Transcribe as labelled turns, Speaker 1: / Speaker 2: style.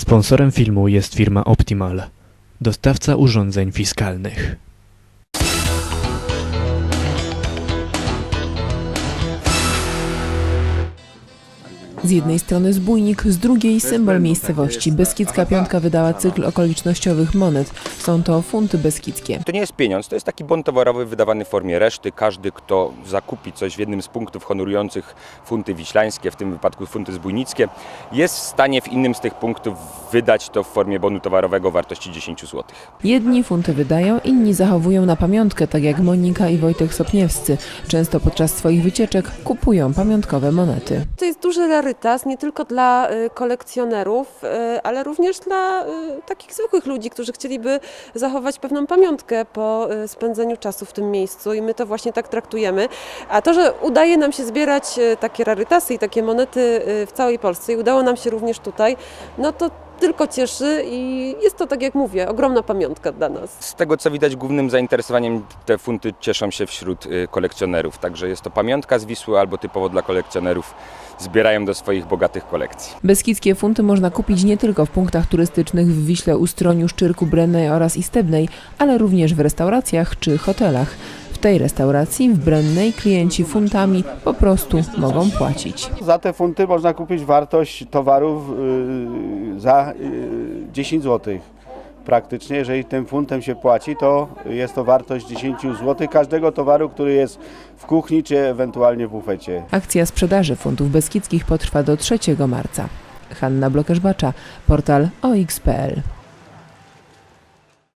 Speaker 1: Sponsorem filmu jest firma Optimal, dostawca urządzeń fiskalnych.
Speaker 2: Z jednej strony zbójnik, z drugiej symbol miejscowości. Beskidzka Piątka wydała cykl okolicznościowych monet. Są to funty beskidzkie.
Speaker 3: To nie jest pieniądz, to jest taki bon towarowy wydawany w formie reszty. Każdy, kto zakupi coś w jednym z punktów honorujących funty wiślańskie, w tym wypadku funty zbójnickie, jest w stanie w innym z tych punktów wydać to w formie bonu towarowego wartości 10 zł.
Speaker 2: Jedni funty wydają, inni zachowują na pamiątkę, tak jak Monika i Wojtek Sopniewscy. Często podczas swoich wycieczek kupują pamiątkowe monety.
Speaker 4: To jest duży rarytas nie tylko dla y, kolekcjonerów, y, ale również dla y, takich zwykłych ludzi, którzy chcieliby zachować pewną pamiątkę po spędzeniu czasu w tym miejscu i my to właśnie tak traktujemy. A to, że udaje nam się zbierać takie rarytasy i takie monety w całej Polsce i udało nam się również tutaj, no to tylko cieszy i jest to, tak jak mówię, ogromna pamiątka dla nas.
Speaker 3: Z tego co widać, głównym zainteresowaniem te funty cieszą się wśród y, kolekcjonerów. Także jest to pamiątka z Wisły albo typowo dla kolekcjonerów zbierają do swoich bogatych kolekcji.
Speaker 2: Beskidzkie funty można kupić nie tylko w punktach turystycznych w Wiśle, Ustroniu, Szczyrku, Brennej oraz Istebnej, ale również w restauracjach czy hotelach. W tej restauracji w Brennej klienci funtami po prostu mogą płacić.
Speaker 5: Za te funty można kupić wartość towarów y, za y, 10 zł. Praktycznie, jeżeli tym funtem się płaci, to jest to wartość 10 zł każdego towaru, który jest w kuchni czy ewentualnie w bufecie.
Speaker 2: Akcja sprzedaży funtów beskidzkich potrwa do 3 marca. Hanna Blokesz-Bacza, portal OX.pl